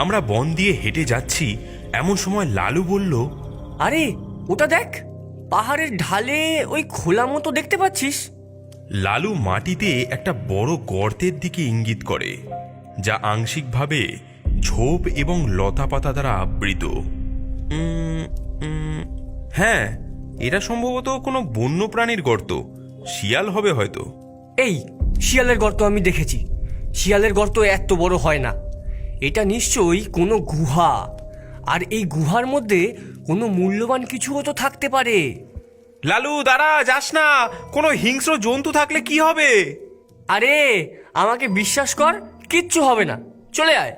আমরা বন দিয়ে হেঁটে যাচ্ছি এমন সময় লালু বলল আরে ওটা দেখ পাহাড়ের ঢালে ওই খোলা মতো দেখতে পাচ্ছিস। লালু মাটিতে একটা বড় গর্তের দিকে ইঙ্গিত করে যা আংশিকভাবে ঝোপ এবং লতাপাতা দ্বারা আবৃত। হ্যাঁ এটা সম্ভবত কোনো বন্য প্রাণীর গর্ত শিয়াল হবে হয়তো। এই শিয়ালের গর্ত আমি দেখেছি। শিয়ালের গর্ত এত বড় হয় না। এটা নিশ্চয়ই কোনো গুহা। আর এই গুহার মধ্যে কোনো মূল্যবান কিছুও তো থাকতে পারে। লালু দাঁড়া যাস না। কোনো হিংস্র জন্তু থাকলে কি হবে? আরে আমাকে বিশ্বাস কর কিচ্ছু হবে না। চলে আয়।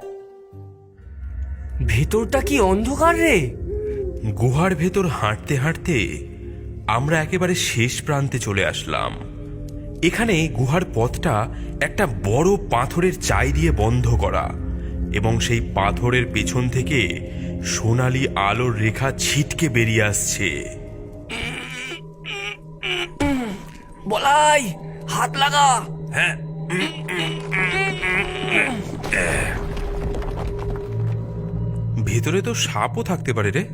ভেতরটা কি অন্ধকার রে? গুহার ভেতর হাঁটতে হাঁটতে আমরা একেবারে শেষ প্রান্তে চলে আসলাম। এখানে গুহার পথটা একটা বড় পাথরের চাই দিয়ে বন্ধ করা। এবং সেই পাথরের পেছন থেকে সোনালি আলোর রেখা ছিটকে বেরিয়ে আসছে। বলাই হাত লাগা। হ্যাঁ। ভেতরে তো সাপও থাকতে পারে রে।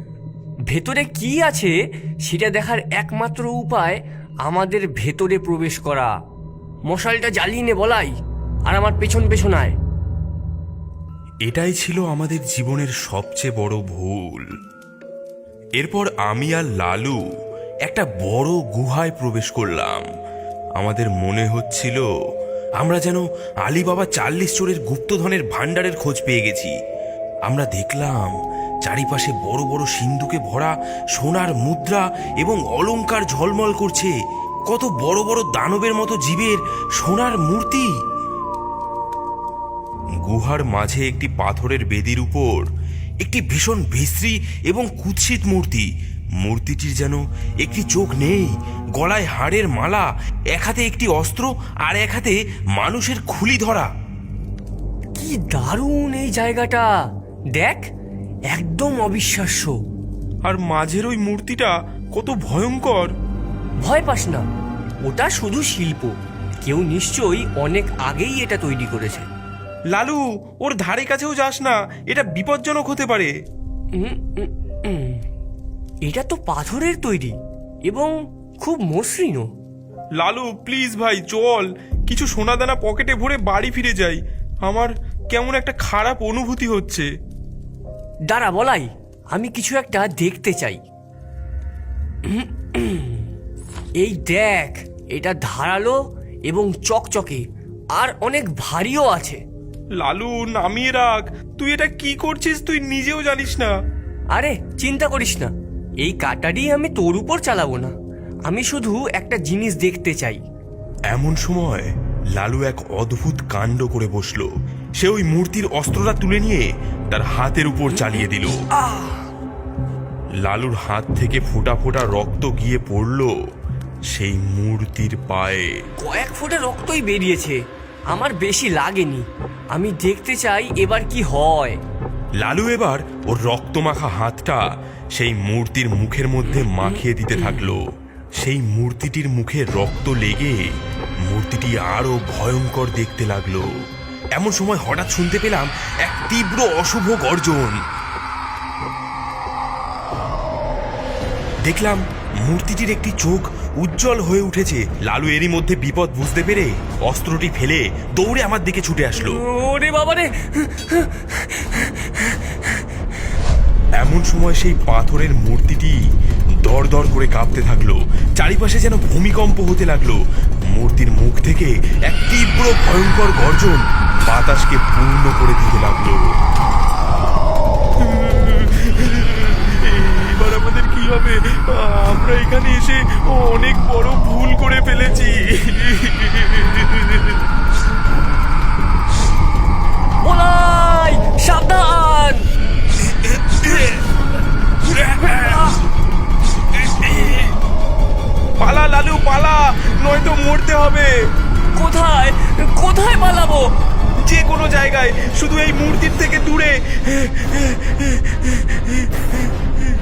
ভেতরে কি আছে সেটা দেখার একমাত্র উপায় আমাদের ভেতরে প্রবেশ করা। মশালটা জ্বালিয়ে নে বলাই আর আমার পেছন পেছন আয়। এটাই ছিল আমাদের জীবনের সবচেয়ে বড় ভুল। এরপর আমি আর লালু একটা বড় গুহায় প্রবেশ করলাম। আমাদের মনে হচ্ছিল, আমরা যেন আলিবাবা চাল্লিশ চোরের গুপ্তধনের ভাণ্ডারের খোঁজ পেয়ে গেছি। আমরা দেখলাম, চারিপাশে বড় বড় সিন্ধুকে ভরা সোনার মুদ্রা এবং অলঙ্কার ঝলমল করছে। কত বড় বড় দানবের মতো জীবের সোনার মূর্তি! গুহার মাঝে একটি পাথরের বেদির উপর একটি ভীষণ বিশ্রী এবং কুৎসিত মূর্তি। মূর্তিটির যেন একটি চোখ নেই গলায় হাড়ের মালা এক হাতে একটি অস্ত্র আর এক হাতে মানুষের খুলি ধরা। কি দারুণ এই জায়গাটা! দেখ একদম অবিশ্বাস্য। আর মাঝের ওই মূর্তিটা কত ভয়ঙ্কর। ভয় পাস না ওটা শুধু শিল্প। কেউ নিশ্চয়ই অনেক আগেই এটা তৈরি করেছে। লালু ওর ধারে কাছেও যাস না। এটা বিপজ্জনক হতে পারে। এটা তো পাথরের তৈরি এবং খুব মসৃণও লালু প্লিজ ভাই চল। কিছু সোনাদানা পকেটে ভরে বাড়ি ফিরে যাই। আমার কেমন একটা খারাপ অনুভূতি হচ্ছে। দাঁড়া বলাই আমি কিছু একটা দেখতে চাই। এই দেখ এটা ধারালো এবং চকচকে আর অনেক ভারীও আছে। লালু নামিয়ে রাখ। তুই এটা কি করছিস তুই নিজেও জানিস না। আরে চিন্তা করিস না। এই কাটারি আমি তোর উপর চালাবো না। আমি শুধু একটা জিনিস দেখতে চাই। এমন সময় লালু এক অদ্ভুত কাণ্ড করে বসল। সে ওই মূর্তির অস্ত্রটা তুলে নিয়ে তার হাতের উপর চালিয়ে দিল। লালুর হাত থেকে ফোটা ফোটা রক্ত গিয়ে পড়ল সেই মূর্তির পায়ে। কয়েক ফোঁটা রক্তই বেরিয়েছে। আমার বেশি লাগেনি। আমি দেখতে চাই এবার কি হয়। লালু এবার ওর রক্তমাখা হাতটা সেই মূর্তির মুখের মধ্যে মাখিয়ে দিতে থাকল। সেই মূর্তিটির মুখে রক্ত লেগে মূর্তিটি আরও ভয়ঙ্কর দেখতে লাগল। এমন সময় হঠাৎ শুনতে পেলাম এক তীব্র অশুভ গর্জন। দেখলাম মূর্তিটির একটি চোখ উজ্জ্বল হয়ে উঠেছে। লালু এরই মধ্যে বিপদ বুঝতে পেরে অস্ত্রটি ফেলে দৌড়ে আমার দিকে ছুটে আসলো। ওরে এমন সময় সেই পাথরের মূর্তিটি দর দর করে কাঁপতে থাকল। চারিপাশে যেন ভূমিকম্প হতে লাগল। মূর্তির মুখ থেকে এক তীব্র ভয়ঙ্কর গর্জন বাতাসকে পূর্ণ করে দিতে লাগল এবার আমাদের কি হবে আমরা এখানে এসে অনেক বড় ভুল করে ফেলেছি। বলাই সাবধান! পালা লালু পালা নয়তো মরতে হবে। কোথায় কোথায় পালাবো? যে কোনো জায়গায় শুধু এই মূর্তির থেকে দূরে।